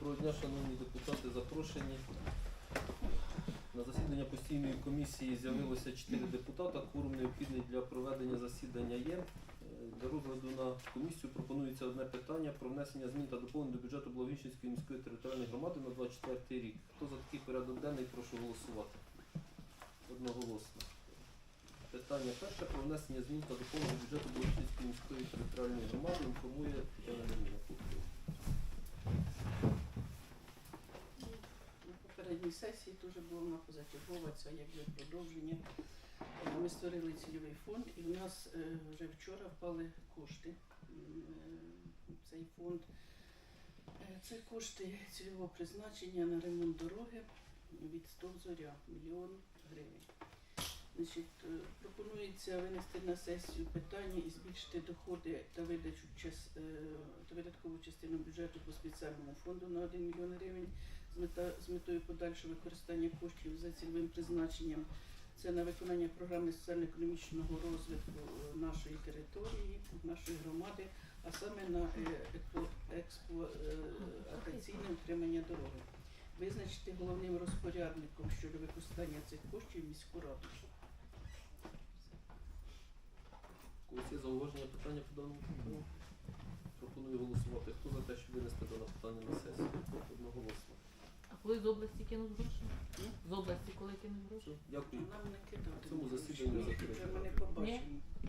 Доброго дня, шановні депутати, запрошені. На засідання постійної комісії з'явилося 4 депутата. Кворум необхідний для проведення засідання є. Е, Для розгляду на комісію пропонується одне питання про внесення змін та доповнень до бюджету Благовіщенської міської територіальної громади на 24 рік. Хто за такий порядок денний, прошу голосувати. Одноголосно. Питання перше про внесення змін та доповнень до бюджету Благовіщенської міської територіальної громади інформує попередній сесії теж була вона позачергова, це якби продовження. Е, Ми створили цільовий фонд і в нас е, вже вчора впали кошти. Е, Цей фонд це кошти цільового призначення на ремонт дороги від СТОВ Зоря, мільйон гривень. Значить, пропонується винести на сесію питання і збільшити доходи та видачу та видаткову частину бюджету по спеціальному фонду на 1 мільйон гривень мета, з метою подальшого використання коштів за цільовим призначенням. Це на виконання програми соціально-економічного розвитку е, нашої території, нашої громади, а саме на е, експлуатаційне утримання дороги. Визначити головним розпорядником щодо використання цих коштів міську раду. У є зауваження питання по даному питанню? Пропоную голосувати. Хто за те, щоб винести дане питання на сесію? Одноголосно. А коли з області кинуть гроші? З області коли кинуть гроші? Дякую. Нам не кидати. Цьому засіданні ми Ми не побачимо.